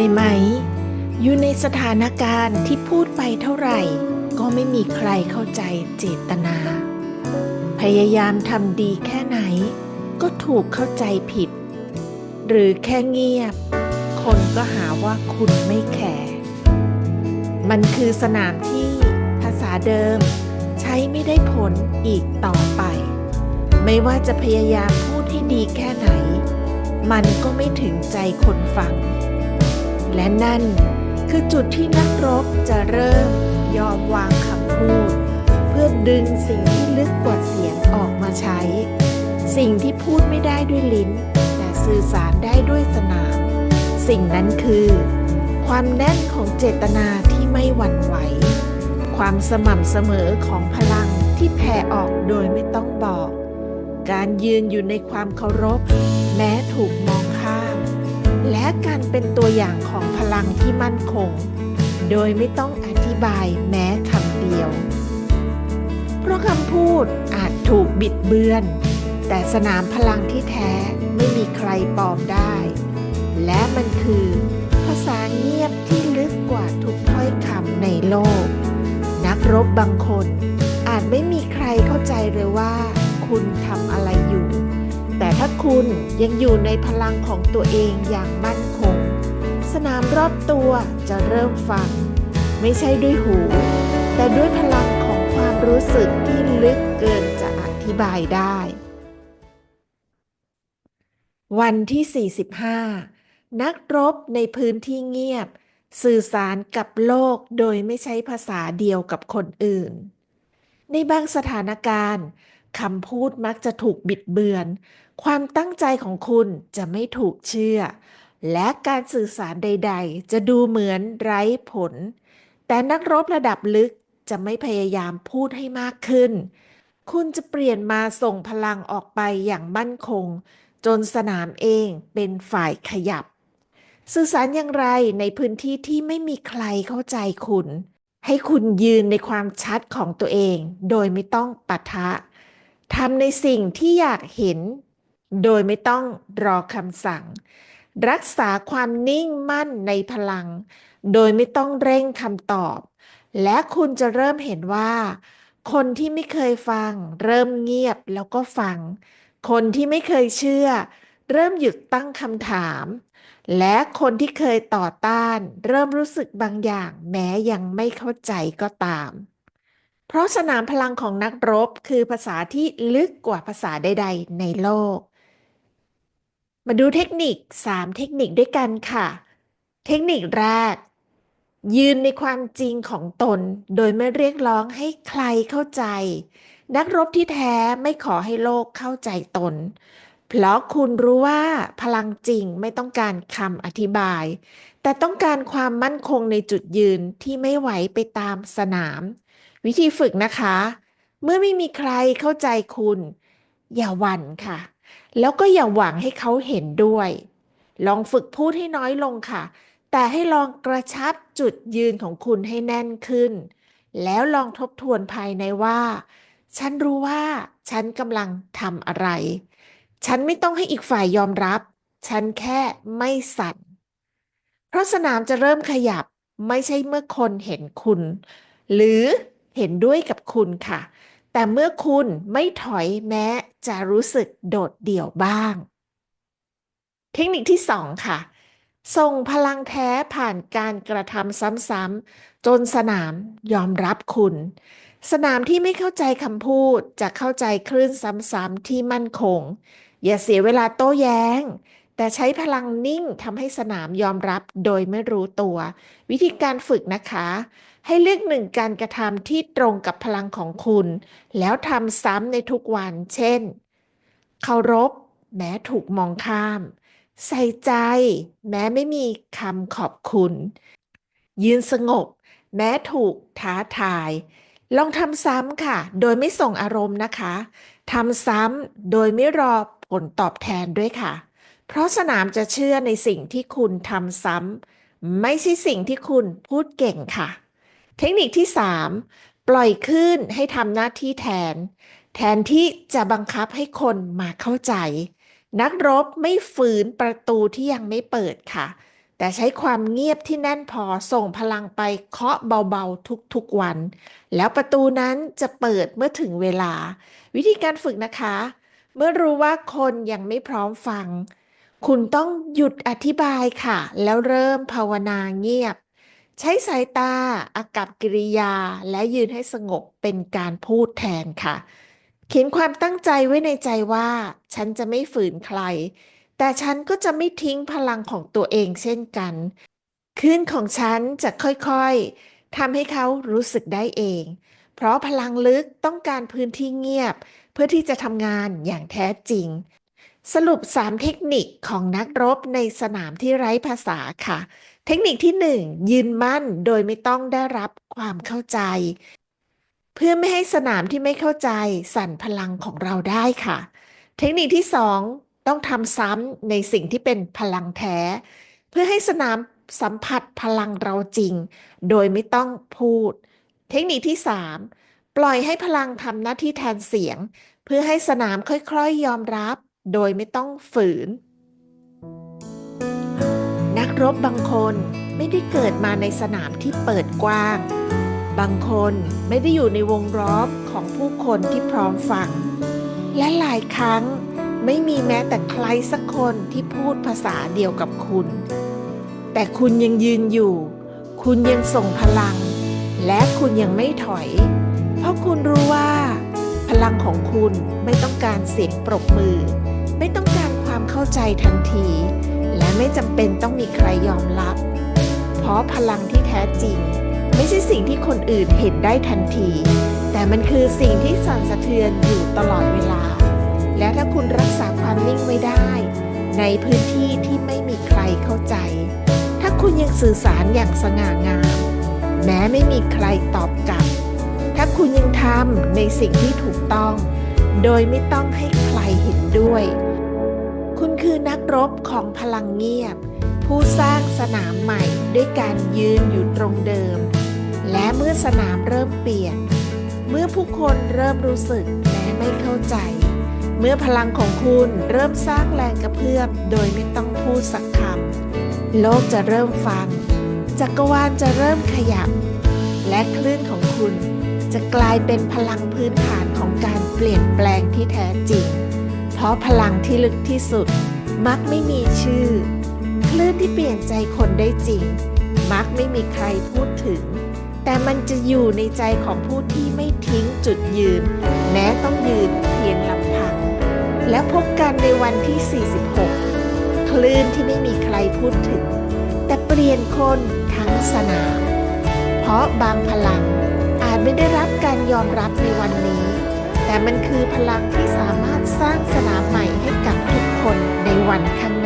ยไหม อยู่ในสถานการณ์ที่พูดไปเท่าไหร่ ก็ไม่มีใครเข้าใจเจตนา พยายามทำดีแค่ไหน ก็ถูกเข้าใจผิด หรือแค่เงียบ คนก็หาว่าคุณไม่แคร์มันคือสนามที่ภาษาเดิม ใช้ไม่ได้ผลอีกต่อไป ไม่ว่าจะพยายามพูดให้ดีแค่ไหน มันก็ไม่ถึงใจคนฟัง และนั่นคือจุดที่นักรบจะเริ่มยอมวางคำพูด เพื่อดึงสิ่งที่ลึกกว่าเสียงออกมาใช้ สิ่งที่พูดไม่ได้ด้วยลิ้น แต่สื่อสารได้ด้วยสนาม สิ่งนั้นคือ ความแน่นของเจตนาที่ไม่หวั่นไหว ความสม่ำเสมอของพลังที่แผ่ออกโดยไม่ต้องบอก การยืนอยู่ในความเคารพ แม้ถูกมอง และการเป็นตัวอย่างของพลังที่มั่นคง โดยไม่ต้องอธิบายแม้คำเดียว เพราะคำพูดอาจถูกบิดเบือน แต่สนามพลังที่แท้ไม่มีใครปลอมได้ และมันคือ ภาษาเงียบที่ลึกกว่าทุกถ้อยคำในโลก นักรบบางคนอาจไม่มีใครเข้าใจเลยว่า คุณทำอะไร คุณยังอยู่ในพลังของตัวเองอย่างมั่นคง สนามรอบตัวจะเริ่มฟัง ไม่ใช่ด้วยหู แต่ด้วยพลังของความรู้สึกที่ลึกเกินจะอธิบายได้ วันที่ 45 นักรบในพื้นที่เงียบ สื่อสารกับโลกโดยไม่ใช้ภาษาเดียวกับคนอื่น ในบางสถานการณ์ คำพูดมักจะถูกบิดเบือน ความตั้งใจของคุณจะไม่ถูกเชื่อ และการสื่อสารใด ๆ จะดูเหมือนไร้ผล แต่นักรบระดับลึกจะไม่พยายามพูดให้มากขึ้น คุณจะเปลี่ยนมาส่งพลังออกไปอย่างมั่นคง จนสนามเองเป็นฝ่ายขยับ สื่อสารอย่างไรในพื้นที่ที่ไม่มีใครเข้าใจคุณ ให้คุณยืนในความชัดของตัวเอง โดยไม่ต้องปะทะ ทำในสิ่งที่อยากเห็น โดยไม่ต้องรอคำสั่ง รักษาความนิ่งมั่นในพลัง โดยไม่ต้องเร่งคำตอบ และคุณจะเริ่มเห็นว่า คนที่ไม่เคยฟัง เริ่มเงียบแล้วก็ฟัง คนที่ไม่เคยเชื่อ เริ่มหยุดตั้งคำถาม และคนที่เคยต่อต้าน เริ่มรู้สึกบางอย่างแม้ยังไม่เข้าใจก็ตาม เพราะสนามพลังของนักรบคือภาษาที่ลึกกว่าภาษาใด ๆ ในโลก มาดูเทคนิค 3 เทคนิคด้วยกันค่ะ เทคนิคแรก ยืนในความจริงของตน โดยไม่เรียกร้องให้ใครเข้าใจ นักรบที่แท้ไม่ขอให้โลกเข้าใจตน เพราะคุณรู้ว่าพลังจริงไม่ต้องการคำอธิบาย แต่ต้องการความมั่นคงในจุดยืนที่ไม่ไหวไปตามสนาม วิธีฝึกนะคะ เมื่อไม่มีใครเข้าใจคุณ อย่าหวั่นค่ะ แล้วก็อย่าหวังให้เขาเห็นด้วย ลองฝึกพูดให้น้อยลงค่ะ แต่ให้ลองกระชับจุดยืนของคุณให้แน่นขึ้น แล้วลองทบทวนภายในว่า ฉันรู้ว่าฉันกำลังทำอะไร ฉันไม่ต้องให้อีกฝ่ายยอมรับ ฉันแค่ไม่สั่น เพราะสนามจะเริ่มขยับไม่ใช่เมื่อคนเห็นคุณ หรือ เห็นด้วยกับคุณค่ะ แต่เมื่อคุณไม่ถอยแม้จะรู้สึกโดดเดี่ยวบ้าง เทคนิคที่สองค่ะ ส่งพลังแท้ผ่านการกระทำซ้ำๆ จนสนามยอมรับคุณ สนามที่ไม่เข้าใจคำพูดจะเข้าใจคลื่นซ้ำๆที่มั่นคง อย่าเสียเวลาโต้แย้งแต่ใช้พลังนิ่งทำให้สนามยอมรับโดยไม่รู้ตัว วิธีการฝึกนะคะ ให้เลือกหนึ่งการกระทำที่ตรงกับพลังของคุณ แล้วทำซ้ำในทุกวัน เช่น เคารพ แม้ถูกมองข้าม ใส่ใจ แม้ไม่มีคำขอบคุณ ยืนสงบ แม้ถูกท้าทาย ลองทำซ้ำค่ะ โดยไม่ส่งอารมณ์นะคะทำซ้ำโดยไม่รอผลตอบแทนด้วยค่ะ เพราะสนามจะเชื่อในสิ่งที่คุณทำซ้ำไม่ใช่สิ่งที่คุณพูดเก่งค่ะ เทคนิคที่ 3 ปล่อยขึ้นให้ทำหน้าที่แทน แทนที่จะบังคับให้คนมาเข้าใจ นักรบไม่ฝืนประตูที่ยังไม่เปิดค่ะ แต่ใช้ความเงียบที่แน่นพอส่งพลังไปเคาะเบาๆทุกๆวัน แล้วประตูนั้นจะเปิดเมื่อถึงเวลา วิธีการฝึกนะคะ เมื่อรู้ว่าคนยังไม่พร้อมฟัง คุณต้องหยุดอธิบายค่ะ แล้วเริ่มภาวนาเงียบ ใช้สายตาอากับกิริยาและยืนให้สงบเป็นการพูดแทนค่ะ เขียนความตั้งใจไว้ในใจว่า ฉันจะไม่ฝืนใคร แต่ฉันก็จะไม่ทิ้งพลังของตัวเองเช่นกันคลื่นของฉันจะค่อยๆทำให้เขารู้สึกได้เอง เพราะพลังลึกต้องการพื้นที่เงียบ เพื่อที่จะทำงานอย่างแท้จริง สรุป 3 เทคนิคของนักรบในสนามที่ไร้ภาษาค่ะ เทคนิคที่ 1 ยืนมั่นโดยไม่ต้องได้รับความเข้าใจ เพื่อไม่ให้สนามที่ไม่เข้าใจสั่นพลังของเราได้ค่ะ เทคนิคที่ 2 ต้องทำซ้ำในสิ่งที่เป็นพลังแท้ เพื่อให้สนามสัมผัสพลังเราจริง โดยไม่ต้องพูด เทคนิคที่ 3 ปล่อยให้พลังทำหน้าที่แทนเสียง เพื่อให้สนามค่อยๆยอมรับ โดยไม่ต้องฝืน นักรบบางคนไม่ได้เกิดมาในสนามที่เปิดกว้าง บางคนไม่ได้อยู่ในวงล้อมของผู้คนที่พร้อมฟัง และหลายครั้งไม่มีแม้แต่ใครสักคนที่พูดภาษาเดียวกับคุณ แต่คุณยังยืนอยู่ คุณยังส่งพลัง และคุณยังไม่ถอย เพราะคุณรู้ว่า พลังของคุณไม่ต้องการเสียงปรบมือ ไม่ต้องการความเข้าใจทันที ไม่จำเป็นต้องมีใครยอมรับ เพราะพลังที่แท้จริง ไม่ใช่สิ่งที่คนอื่นเห็นได้ทันที แต่มันคือสิ่งที่สั่นสะเทือนอยู่ตลอดเวลา และถ้าคุณรักษาความนิ่งไว้ได้ ในพื้นที่ที่ไม่มีใครเข้าใจ ถ้าคุณยังสื่อสารอย่างสง่างาม แม้ไม่มีใครตอบกลับ ถ้าคุณยังทำในสิ่งที่ถูกต้อง โดยไม่ต้องให้ใครเห็นด้วย คือนักรบของพลังเงียบ ผู้สร้างสนามใหม่ด้วยการยืนอยู่ตรงเดิม และเมื่อสนามเริ่มเปลี่ยน เมื่อผู้คนเริ่มรู้สึกแม้ไม่เข้าใจ เมื่อพลังของคุณเริ่มสร้างแรงกระเพื่อมโดยไม่ต้องพูดสักคำโลกจะเริ่มฟัง จักรวาลจะเริ่มขยับ และคลื่นของคุณจะกลายเป็นพลังพื้นฐานของการเปลี่ยนแปลงที่แท้จริง เพราะพลังที่ลึกที่สุด มักไม่มีชื่อ คลื่นที่เปลี่ยนใจคนได้จริง มักไม่มีใครพูดถึง แต่มันจะอยู่ในใจของผู้ที่ไม่ทิ้งจุดยืน แม้ต้องยืนเพียงลำพัง แล้วพบกันในวันที่ 46 คลื่นที่ไม่มีใครพูดถึง แต่เปลี่ยนคนทั้งสนาม เพราะบางพลังอาจไม่ได้รับการยอมรับในวันนี้ แต่มันคือพลังที่สามารถ สร้างสนามใหม่ให้กับทุกคนในวันข้าง